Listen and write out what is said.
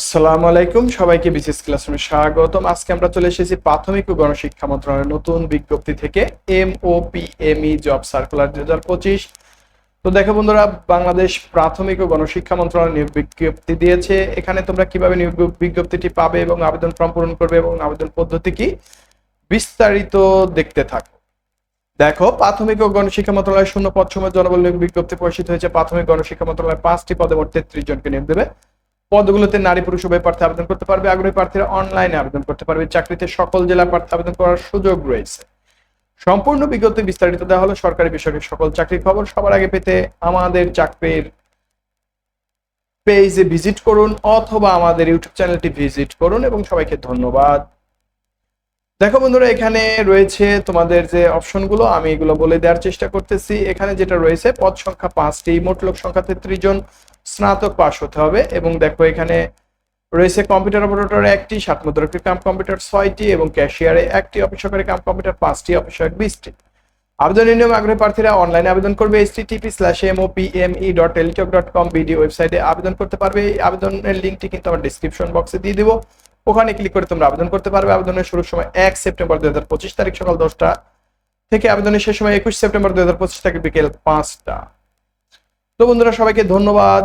আসসালামু আলাইকুম, সবাইকে বিসিএস ক্লাসরুমে স্বাগতম। আজকে আমরা চলে এসেছি প্রাথমিক ও গণশিক্ষা মন্ত্রণালয়ের নতুন বিজ্ঞপ্তি থেকে M O P M E job circular দুই হাজার পঁচিশ। তো দেখো বন্ধুরা, বাংলাদেশ প্রাথমিক ও গণশিক্ষা মন্ত্রণালয় নিয়োগ বিজ্ঞপ্তি দিয়েছে। এখানে তোমরা কীভাবে নিয়োগ বিজ্ঞপ্তিটি পাবে এবং আবেদন ফর্ম পূরণ করবে এবং আবেদন পদ্ধতি কি, বিস্তারিত দেখতে থাকো। দেখো, প্রাথমিক ও গণশিক্ষা মন্ত্রণালয় শূন্য পদ সময় জনবল নিয়োগ বিজ্ঞপ্তি প্রকাশিত হয়েছে। প্রাথমিক গণশিক্ষা মন্ত্রণালয় পাঁচটি পদে মোট তেত্রিশ জনকে নিয়োগ দেবে। পদগুলোতে নারী পুরুষ উভয় প্রার্থী আবেদন করতে পারবে। আগ্রহী প্রার্থীরা অনলাইনে আবেদন করতে পারবে। চাকরিতে সকল জেলা প্রার্থী আবেদন করার সুযোগ রয়েছে। সম্পূর্ণ বিজ্ঞপ্তি বিস্তারিত দেওয়া হলো সরকারি বেসরকারি সকল চাকরির খবর। সবার আগে পেতে আমাদের চাকরির পেজে ভিজিট করুন অথবা আমাদের ইউটিউব চ্যানেলটি ভিজিট করুন এবং সবাইকে ধন্যবাদ। দেখো বন্ধুরা, এখানে রয়েছে তোমাদের যে অপশনগুলো, আমি এগুলো বলে দেওয়ার চেষ্টা করতেছি। এখানে যেটা রয়েছে, পদ সংখ্যা পাঁচটি, মোট লোক সংখ্যা তেত্রিশ জন। স্নাতক পাস হতে হবে এবং দেখো এখানে রয়েছে কম্পিউটার অপারেটর একটি, সাত মুদ্রকের কাম কম্পিউটার ছয়টি এবং ক্যাশিয়ারে একটি অফিসকারী কাম কম্পিউটার পাঁচটি অফিসক বিশটি। আবেদনের নিয়ম আগ্রহী প্রার্থীরা অনলাইনে আবেদন করবে HTTP slash M O P M E dot Teletalk dot com BD ওয়েবসাইটে আবেদন করতে পারবে। এই আবেদনের লিঙ্কটি কিন্তু আমার ডিসক্রিপশন বক্সে দিয়ে দিব। ওখানে ক্লিক করে তোমরা আবেদন করতে পারবে। আবেদনের শুরুর সময় এক সেপ্টেম্বর দুই হাজার পঁচিশ তারিখ সকাল দশটা থেকে আবেদনের শেষ সময় একুশ সেপ্টেম্বর দুই হাজার পঁচিশ তারিখ বিকেল পাঁচটা। তো বন্ধুরা সবাইকে ধন্যবাদ।